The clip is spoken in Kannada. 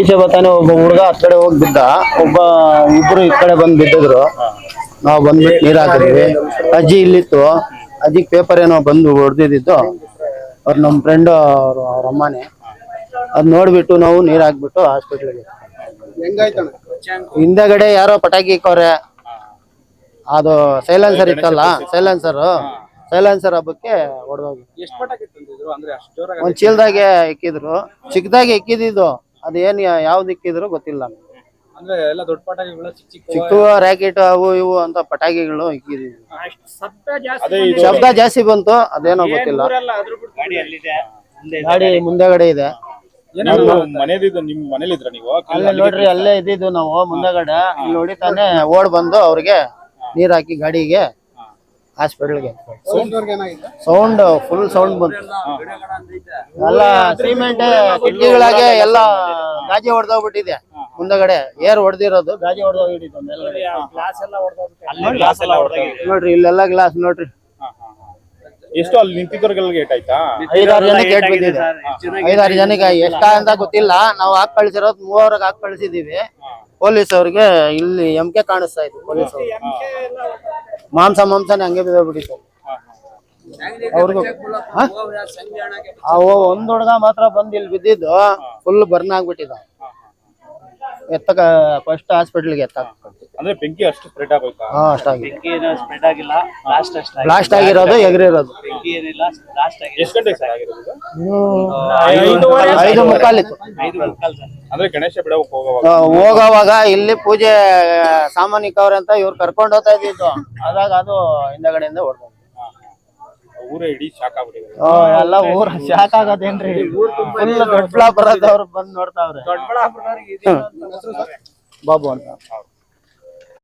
ಈಚೆ ಬರ್ತಾನೆ ಒಬ್ಬ ಹುಡುಗ ಆ ಕಡೆ ಹೋಗಿ ಬಿದ್ದ. ಒಬ್ಬ ಇಬ್ರು ಈ ಕಡೆ ಬಂದ್ ಬಿದ್ದಿದ್ರು. ನಾವು ಬಂದ್ಬಿಟ್ಟು ನೀರ್ ಹಾಕಿದ್ವಿ ಅಜ್ಜಿ ಇಲ್ಲಿತ್ತು. ಅಜ್ಜಿಗೆ ಪೇಪರ್ ಏನೋ ಬಂದು ಹೊಡೆದಿದ್ದು ಅವ್ರ ನಮ್ಮ ಫ್ರೆಂಡ್ ಅವ್ರ ಅವ್ರ ಅಮ್ಮನೇ. ಅದ್ ನೋಡ್ಬಿಟ್ಟು ನಾವು ನೀರ್ ಹಾಕ್ಬಿಟ್ಟು ಹಾಸ್ಪಿಟ್ಲಿಗೆ ಹಿಂದೆಗಡೆ ಯಾರೋ ಪಟಾಕಿ ಇಕ್ಕವ್ರೆ ಅದು ಸೈಲೆನ್ಸರ್ ಇತ್ತಲ್ಲ ಸೈಲೆನ್ಸರ್ ಸೈಲೆನ್ಸರ್ ಹಬ್ಬಕ್ಕೆ ಹೊಡೆದೋಗಿ. ಒಂದ್ ಚೀಲದಾಗೆ ಇಕ್ಕಿದ್ರು. ಚಿಕ್ಕದಾಗಿ ಇಕ್ಕಿದ್ದು ಅದೇನ್ ಯಾವ ದಿಕ್ಕಿದ್ರು ಇಕ್ಕಿದ್ರು ಗೊತ್ತಿಲ್ಲ. ಅಂದ್ರೆ ಎಲ್ಲ ದೊಡ್ಡ ಪಟಾಕಿಗಳು ಚಿಕ್ಕ ಚಿಕ್ಕ ಚಿಕ್ಕ ರ್ಯಾಕೆಟ್ ಅವು ಇವು ಅಂತ ಪಟಾಕಿಗಳು ಇಕ್ಕಿದ್ವಿ. ಅದೇ ಇದು ಶಬ್ದ ಜಾಸ್ತಿ ಬಂತು ಅದೇನೋ ಗೊತ್ತಿಲ್ಲ. ಗಾಡಿ ಮುಂದೆಗಡೆ ಇದೆ. ಏನಾದ್ರು ಮನೇಲಿದ್ದು ನಿಮ್ ಮನೇಲಿದ್ರ ನೀವು? ಅಲ್ಲೇ ನೋಡ್ರಿ ಅಲ್ಲೇ ಇದ್ದಿದ್ದು ನಾವು ಮುಂದೆಗಡೆ. ಇಲ್ಲಿ ಹೊಡಿತಾನೆ ಓಡ್ ಬಂದು ಅವ್ರಿಗೆ ನೀರ್ ಹಾಕಿ ಗಾಡಿಗೆ. ಹಾಸ್ಪಿಟಲ್ಗೆ. ಸೌಂಡ್ ಫುಲ್ ಸೌಂಡ್ ಬಂತು. ಎಲ್ಲ ಸಿಮೆಂಟ್ ಕಿಟಕಿಗಳಾಗೆ ಎಲ್ಲ ಗಾಜಿ ಹೊಡೆದೋಗ್ಬಿಟ್ಟಿದೆ. ಮುಂದಗಡೆ ಏರ್ ಹೊಡೆದಿರೋದು. ಗಾಜಿ ಹೊಡೆದೋಗ್ಬಿಟ್ಟಿದೆ. ನೋಡ್ರಿ ಇಲ್ಲೆಲ್ಲ ಗ್ಲಾಸ್ ನೋಡ್ರಿ. ಎಷ್ಟು ಅಲ್ಲಿ ನಿಂತಿದ್ದವ್ರಿಗೆ ಏಟ್ ಆಯ್ತಾ? ಐದಾರು ಜನಕ್ಕೆ ಏಟ್ ಬಿದ್ದಿದೆ. ಐದಾರು ಜನಕ್ಕೆ ಎಷ್ಟ ಅಂತ ಗೊತ್ತಿಲ್ಲ. ನಾವು ಹಾಕ್ ಕಳ್ಸಿರೋದು ಮೂವರ್ಗೆ ಹಾಕ್ ಕಳ್ಸಿದೀವಿ. ಪೊಲೀಸ್ ಅವ್ರಿಗೆ ಇಲ್ಲಿ ಎಂ ಕೆ ಕಾಣಿಸ್ತಾ ಇತ್ತು ಪೊಲೀಸ್ ಅವ್ರಿಗೆ ಮಾಂಸ ಮಾಂಸನೇ ಹಂಗೆ ಬಿದ್ದೋಗ್ಬಿಟ್ಟಿತ್ತು ಅವ್ರಿಗೂ ಅವು ಒಂದ್ ಹುಡುಗ ಮಾತ್ರ ಬಂದ್ ಇಲ್ಲಿ ಬಿದ್ದಿದ್ದು ಫುಲ್ ಬರ್ನ್ ಆಗ್ಬಿಟ್ಟಿದ ಎತ್ತಕ ಫಸ್ಟ್ ಹಾಸ್ಪಿಟ್ಲ್ಗೆ ಗೆ ಅಂದ್ರೆ ಬೆಂಕಿ ಅಷ್ಟು ಸ್ಪ್ರೆಡ್ ಆಗೋಯ್ತಾ? ಹಾ ಅಷ್ಟಾಗಿ. ಸ್ಪ್ರೆಡ್ ಆಗಿಲ್ಲ ಬ್ಲಾಸ್ಟ್ ಆಗಿರೋದು ಎಗರಿರೋದು. ಬೆಂಕಿ ಏನಿಲ್ಲ ಲಾಸ್ಟ್ ಆಗಿ ಎಷ್ಟು ಗಂಟೆಗೆ ಸರ್ ಆಗಿರೋದು ಹ್ಮ್. ಐದು ಮುಕ್ಕಾಲಿತ್ತು ಐದು ಮುಕ್ಕಾಲ್ ಸರ್. ಅಂದ್ರೆ ಗಣೇಶ ಬಿಡೋಕ್ ಹೋಗೋವಾಗ? ಹೋಗೋವಾಗ ಇಲ್ಲಿ ಪೂಜೆ ಸಾಮಾನ್ಯಿಕವ್ರೆ ಅಂತ ಇವ್ರು ಕರ್ಕೊಂಡು ಹೋಗ್ತಾ ಇದ್ದಿದ್ದು. ಅದಾಗ ಅದು ಹಿಂದಗಡೆಯಿಂದ ಹೊಡೆದ ಊರೇ ಇಡೀ ಶಾಕ್ ಆಗ್ಬಿಟ್ಟಿದೆ. ಎಲ್ಲ ಊರ ಶಾಕ್ ಆಗೋದೇನ್ರಿ? ಫುಲ್ ದೊಡ್ಡ ಬರೋದವ್ರು ಬಂದ್ ನೋಡ್ತಾವ್ರೆ. ಬಾಬು ಅಂತ.